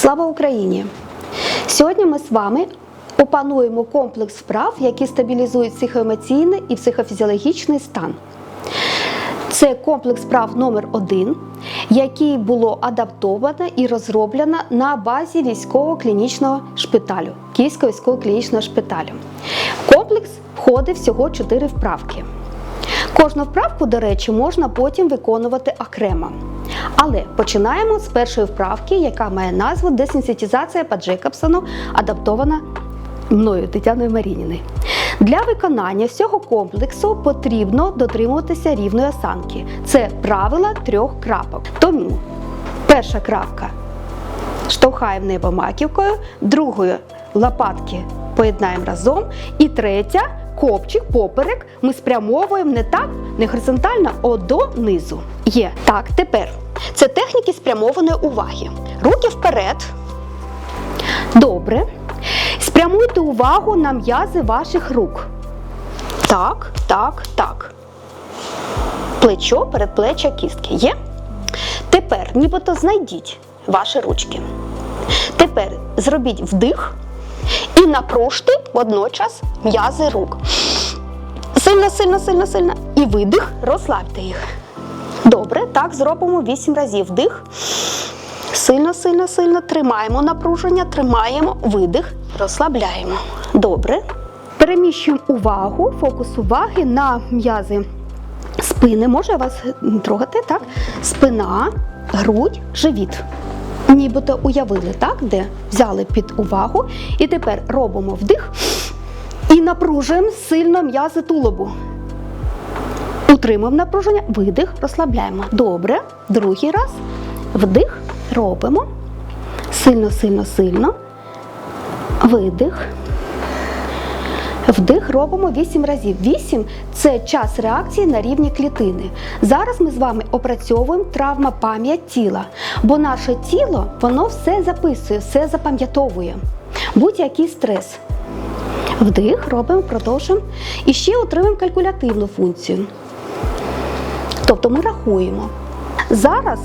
Слава Україні! Сьогодні ми з вами опануємо комплекс вправ, які стабілізують психоемоційний і психофізіологічний стан. Це комплекс вправ номер 1 який було адаптовано і розроблено на базі військового клінічного шпиталю, Київського військового клінічного шпиталю. В комплекс входить всього 4 вправки. Кожну вправку, до речі, можна потім виконувати окремо. Але починаємо з першої вправки, яка має назву десенситизація по Джейкобсону, адаптована мною Тетяною Марініною. Для виконання цього комплексу потрібно дотримуватися рівної осанки. Це правила трьох крапок. Тому перша крапка штовхаємо небо маківкою, другою лопатки поєднаємо разом, і третя копчик, поперек ми спрямовуємо не так, не горизонтально, а донизу. Є. Так, тепер це техніки спрямованої уваги. Руки вперед. Добре. Спрямуйте увагу на м'язи ваших рук. Так, так, так. Плечо, передплеччя, кістки. Є? Тепер нібито знайдіть ваші ручки. Тепер зробіть вдих і напружте водночас м'язи рук. Сильно, сильно, сильно, сильно. І видих, розслабте їх. Добре, так зробимо 8 разів. Вдих. Сильно, сильно, сильно тримаємо напруження, тримаємо видих, розслабляємо. Добре. Переміщуємо увагу, фокус уваги на м'язи спини. Може вас трогати, так? Спина, грудь, живіт. Нібито уявили, так, де взяли під увагу. І тепер робимо вдих і напружуємо сильно м'язи тулубу. Утримуємо напруження, видих, розслабляємо. Добре. Другий раз. Вдих, робимо. Сильно, сильно, сильно. Видих. Вдих робимо 8 разів. 8 це час реакції на рівні клітини. Зараз ми з вами опрацьовуємо травма пам'ять тіла, бо наше тіло воно все записує, все запам'ятовує. Будь-який стрес. Вдих, робимо, продовжуємо. І ще отримуємо калькулятивну функцію. Тобто ми рахуємо. Зараз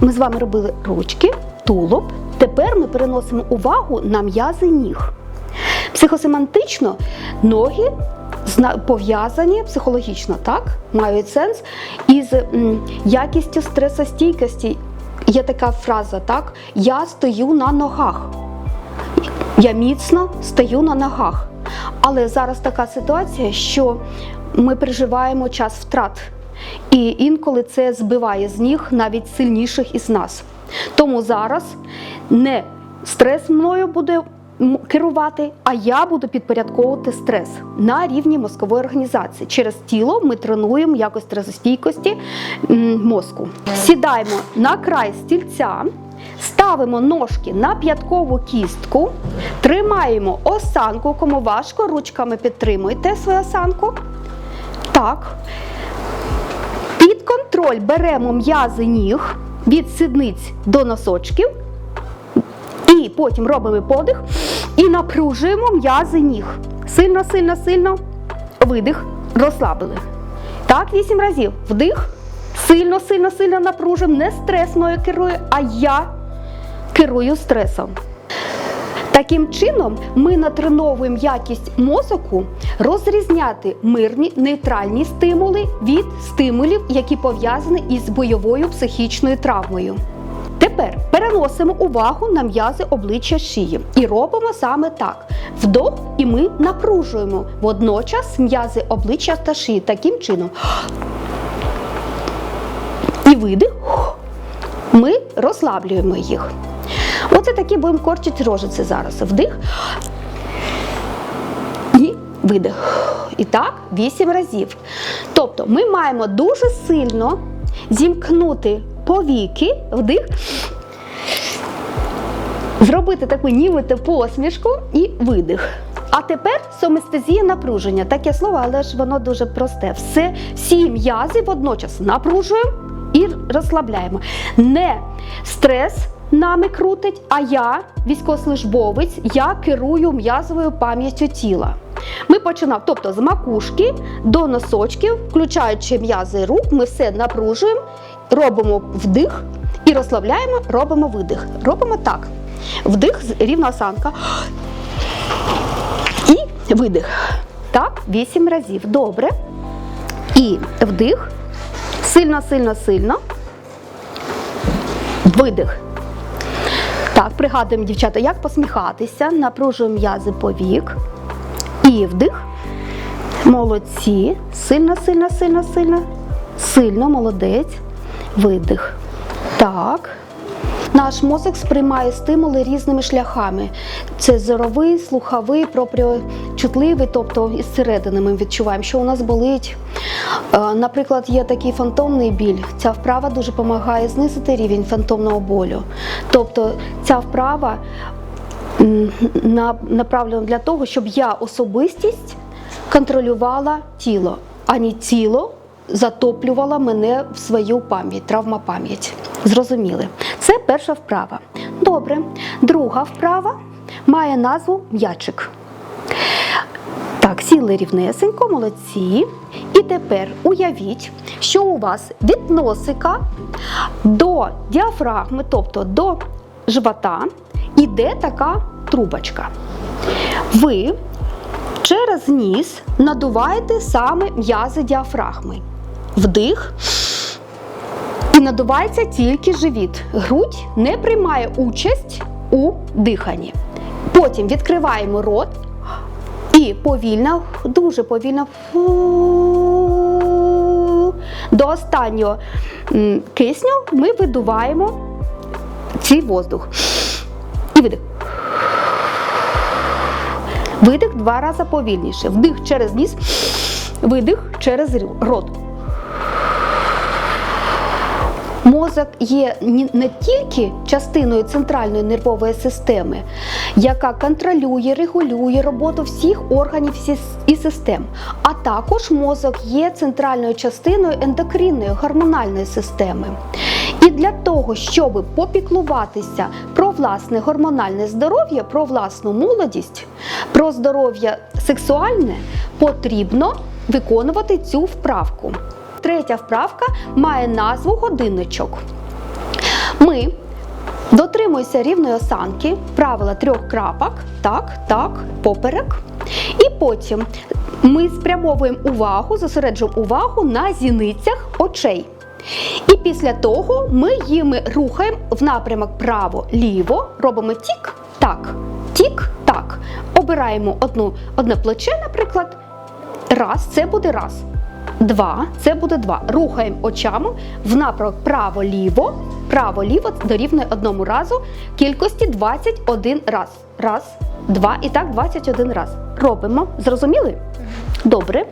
ми з вами робили ручки, тулуб. Тепер ми переносимо увагу на м'язи ніг. Психосемантично ноги пов'язані психологічно, так, мають сенс із якістю стресостійкості. Є така фраза, так, я стою на ногах. Я міцно стою на ногах. Але зараз така ситуація, що ми переживаємо час втрат. І інколи це збиває з ніг навіть сильніших із нас. Тому зараз не стрес мною буде керувати, а я буду підпорядковувати стрес на рівні мозкової організації. Через тіло ми тренуємо якось стресостійкості мозку. Сідаємо на край стільця. Ставимо ножки на п'яткову кістку, тримаємо осанку, кому важко, ручками підтримуйте свою осанку. Так. Контроль беремо м'язи ніг від сідниць до носочків. І потім робимо подих і напружуємо м'язи ніг. Сильно, сильно, сильно. Видих, розслабили. Так, вісім разів. Вдих. Сильно, сильно, сильно напружуємо. Не стрес мною керує, а я керую стресом. Таким чином, ми натреновуємо якість мозоку розрізняти мирні нейтральні стимули від стимулів, які пов'язані із бойовою психічною травмою. Тепер переносимо увагу на м'язи обличчя шиї і робимо саме так: вдох, і ми напружуємо водночас м'язи обличчя та шиї таким чином. І видих, ми розслаблюємо їх. Оце такі будемо корчити рожиці зараз. Вдих і видих. І так, 8 разів. Тобто ми маємо дуже сильно зімкнути повіки, вдих, зробити таку нібито посмішку і видих. А тепер соместезія напруження. Таке слово, але ж воно дуже просте. Все, всі м'язи водночас напружуємо і розслабляємо. Не стрес нами крутить, а я, військовослужбовець, я керую м'язовою пам'яттю тіла. Ми починаємо, тобто з макушки до носочків, включаючи м'язи рук, ми все напружуємо, робимо вдих і розслабляємо, робимо видих. Робимо так. Вдих, рівна осанка. І видих. Так, вісім разів. Добре. І вдих. Сильно, сильно, сильно. Видих. Так, пригадуємо, дівчата, як посміхатися, напружуємо м'язи повік. І вдих. Молодці. Сильно, сильно, сильно, сильно. Сильно, молодець. Видих. Так. Наш мозок сприймає стимули різними шляхами. Це зоровий, слуховий, пропріочутливий, тобто із середини ми відчуваємо, що у нас болить. Е, Наприклад, є такий фантомний біль. Ця вправа дуже допомагає знизити рівень фантомного болю. Тобто ця вправа направлена для того, щоб я особистість контролювала тіло, а не тіло затоплювала мене в свою пам'ять, травма пам'ять. Зрозуміли? Перша вправа. Добре. Друга вправа має назву м'ячик. Так, сіли рівнесенько, молодці. І тепер уявіть, що у вас від носика до діафрагми, тобто до живота, іде така трубочка. Ви через ніс надуваєте саме м'язи діафрагми. Вдих. І надувається тільки живіт. Грудь не приймає участь у диханні. Потім відкриваємо рот і повільно, дуже повільно до останнього кисню ми видуваємо цей воздух. І видих. Видих два рази повільніше. Вдих через ніс, видих через рот. Мозок є не тільки частиною центральної нервової системи, яка контролює, регулює роботу всіх органів і систем, а також мозок є центральною частиною ендокринної гормональної системи. І для того, щоб попіклуватися про власне гормональне здоров'я, про власну молодість, про здоров'я сексуальне, потрібно виконувати цю вправку. Третя вправка має назву годинничок. Ми дотримуємося рівної осанки, правила трьох крапок, так, так, поперек. І потім ми спрямовуємо увагу, зосереджуємо увагу на зіницях очей. І після того ми їми рухаємо в напрямок право-ліво, робимо тік-так, тік-так. Обираємо одну, одне плече, наприклад. Раз, це буде раз. Два, це буде два. Рухаємо очами в напрямок право-ліво, право-ліво дорівнює одному разу кількості 21 раз. Раз, два і так 21 раз. Робимо. Зрозуміли? Добре.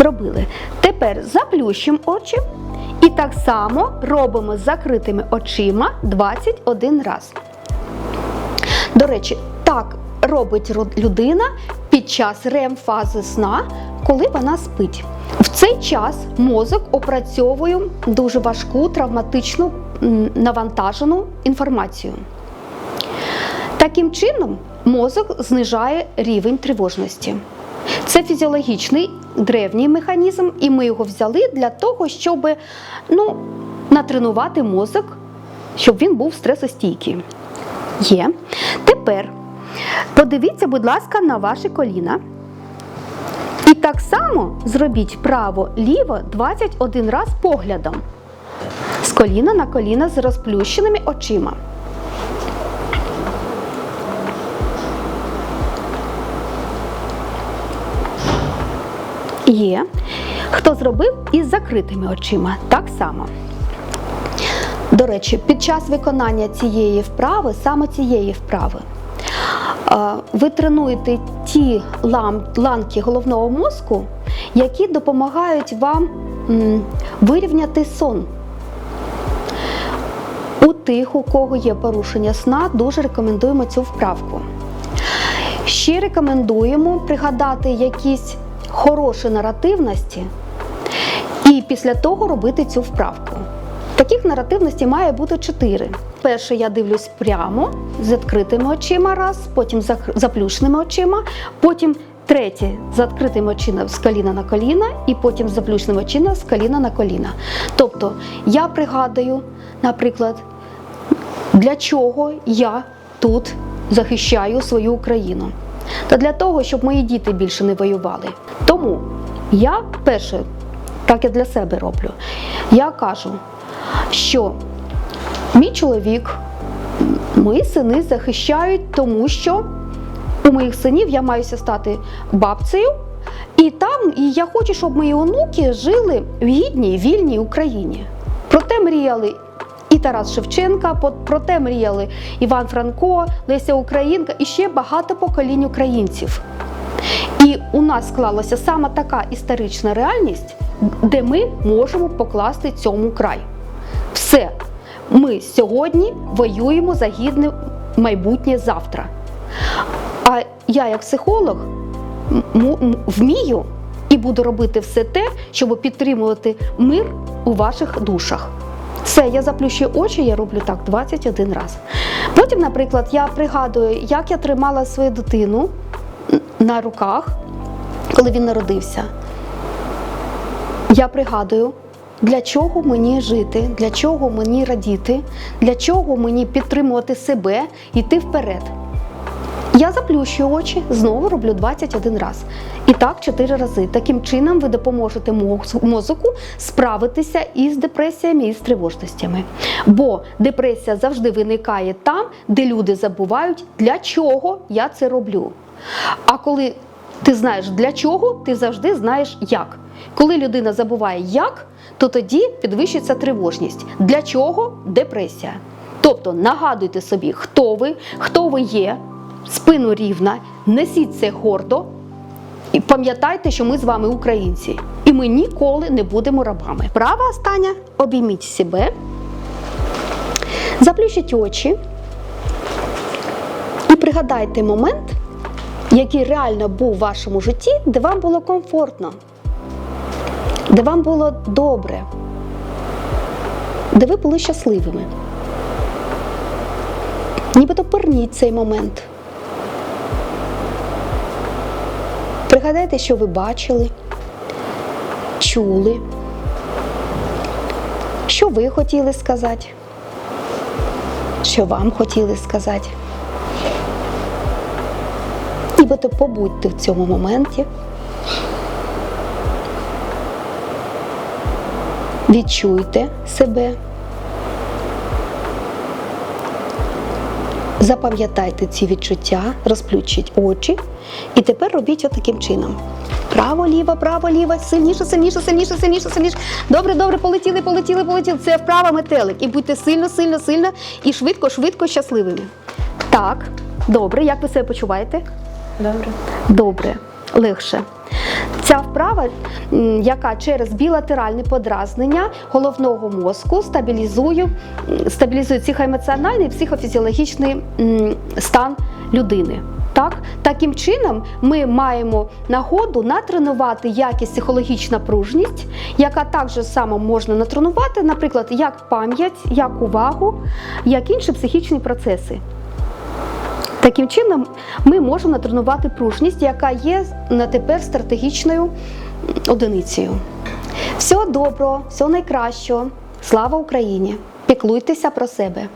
Зробили. Тепер заплющимо очі і так само робимо з закритими очима 21 раз. До речі, так робить людина під час рем-фази сна, коли вона спить. В цей час мозок опрацьовує дуже важку травматичну навантажену інформацію. Таким чином, мозок знижає рівень тривожності. Це фізіологічний древній механізм, і ми його взяли для того, щоб ну, натренувати мозок, щоб він був стресостійкий. Є. Тепер подивіться, будь ласка, на ваші коліна. І так само зробіть право-ліво 21 раз поглядом. З коліна на коліна з розплющеними очима. Є. Хто зробив із закритими очима? Так само. До речі, під час виконання цієї вправи, саме цієї вправи, е, ви тренуєте ті ланки головного мозку, які допомагають вам вирівняти сон. У тих, у кого є порушення сна, дуже рекомендуємо цю вправку. Ще рекомендуємо пригадати якісь хороші наративності і після того робити цю вправку. Таких наративностей має бути чотири. Перше, я дивлюсь прямо з відкритими очима, раз, потім заплющеними очима, потім третє з відкритими очима з коліна на коліна, і потім з заплющеними очима з коліна на коліна. Тобто я пригадую, наприклад, для чого я тут захищаю свою Україну? Та для того, щоб мої діти більше не воювали. Тому я перше, так я для себе роблю, я кажу, що мій чоловік, мої сини захищають, тому що у моїх синів я маюся стати бабцею. І там і я хочу, щоб мої онуки жили в гідній, вільній Україні. Проте мріяли Тарас Шевченка, по- проте мріяли Іван Франко, Леся Українка і ще багато поколінь українців. І у нас склалася саме така історична реальність, де ми можемо покласти цьому край. Все. Ми сьогодні воюємо за гідне майбутнє завтра. А я, як психолог, вмію і буду робити все те, щоб підтримувати мир у ваших душах. Все, я заплющую очі, я роблю так 21 раз. Потім, наприклад, я пригадую, як я тримала свою дитину на руках, коли він народився. Я пригадую, для чого мені жити, для чого мені радіти, для чого мені підтримувати себе, йти вперед. Я заплющую очі, знову роблю 21 раз. І так 4 рази. Таким чином ви допоможете моз- мозоку справитися із депресіями і з тривожностями. Бо депресія завжди виникає там, де люди забувають, для чого я це роблю. А коли ти знаєш для чого, ти завжди знаєш як. Коли людина забуває як, то тоді підвищується тривожність. Для чого депресія? Тобто нагадуйте собі, хто ви, хто ви є, спину рівна, несіть це гордо. І пам'ятайте, що ми з вами українці, і ми ніколи не будемо рабами. Права остання обійміть себе, заплющіть очі і пригадайте момент, який реально був у вашому житті, де вам було комфортно, де вам було добре, де ви були щасливими. Нібито перніть цей момент. Пригадайте, що ви бачили, чули, що ви хотіли сказати, що вам хотіли сказати. Нібито побудьте в цьому моменті. Відчуйте себе. Запам'ятайте ці відчуття, розплющіть очі і тепер робіть отаким чином. Право, ліво, право, ліво, сильніше, сильніше, сильніше, сильніше, сильніше. Добре, добре, полетіли, полетіли, полетіли. Це вправа метелик. І будьте сильно, сильно, сильно і швидко, швидко щасливими. Так, добре, як ви себе почуваєте? Добре. Добре, легше. Ця вправа, яка через білатеральне подразнення головного мозку стабілізує, стабілізує психоемоціональний і психофізіологічний стан людини. Так? Таким чином, ми маємо нагоду натренувати якість психологічна пружність, яка також само можна натренувати, наприклад, як пам'ять, як увагу, як інші психічні процеси. Таким чином, ми можемо натренувати пружність, яка є на тепер стратегічною одиницею. Всього доброго, всього найкращого. Слава Україні! Піклуйтеся про себе.